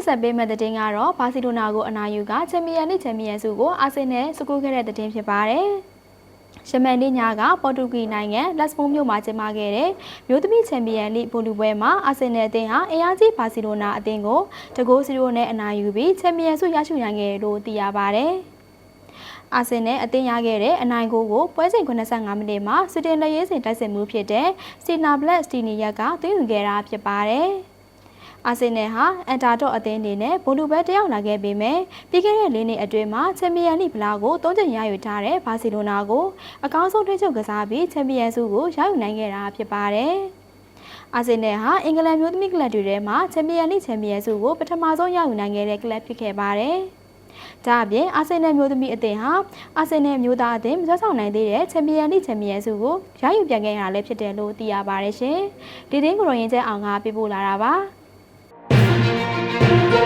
တင်ဆက်ပေးမယ့်သတင်းကတော့ဘာစီလိုနာကိုအနာယူကချန်ပီယံလိချန်ပီယံဆုကိုအာဆင်နယ်စကူခဲ့တဲ့သတင်းဖြစ်ပါတယ်။ယမန်နေ့ညကပေါ်တူဂီနိုင်ငံလက်စဘုံမြို့မှာကျင်းပခဲ့တဲ့မြို့သမီးချန်ပီယံလိဗိုလ်လူပွဲမှာအာဆင်နယ်အသင်းဟာအင်အားကြီးဘာစီလိုနာအသင်းကိုတကိုးစီရိုနဲ့အနာယူပြီးချန်ပီယံဆုရရှိနိုင်ခဲ့လို့သိရပါတယ်။အာဆင်နယ်အသင်းရခဲ့တဲ့အနိုင်ဂိုးကိုပွဲစဉ်85မိနစ်မှာစတင်လက်ရေးစဉ်တိုက်စစ်မှုဖြစ်တဲ့စီနာဘလက်စတီနီယက်ကသွင်းယူခဲ့တာဖြစ်ပါတယ်။ အာဆင်နယ်ဟာအန်တာတော့အသင်းအနေနဲ့ဘိုလူဘက်တယောက်လာခဲ့ပေမဲ့ပြီးခဲ့တဲ့၄နှစ်အတွင်းမှာချန်ပီယံလိဗလာကို၃ချိန်ရယူထားတဲ့ဘာစီလိုနာကိုအကောင်းဆုံးထိချုပ်ကစားပြီးချန်ပီယံဆုကိုရယူနိုင်ခဲ့တာဖြစ်ပါတယ်။အာဆင်နယ်ဟာအင်္ဂလန်မျိုးသမီးကလပ်တွေထဲမှာချန်ပီယံလိချန်ပီယံဆုကိုပထမဆုံးရယူနိုင်ခဲ့တဲ့ကလပ်ဖြစ်ခဲ့ပါတယ်။ဒါအပြင်အာဆင်နယ်မျိုးသမီးအသင်းဟာအာဆင်နယ်မျိုးသားအသင်းမဆွဆောင်နိုင်သေးတဲ့ချန်ပီယံလိချန်ပီယံဆုကိုရယူပြန်ခဲ့ရတာလည်းဖြစ်တယ်လို့သိရပါတယ်ရှင်။ဒီတင်းကိုရောရင်ကျဲအောင်ကပြပို့လာတာပါ။ Thank you.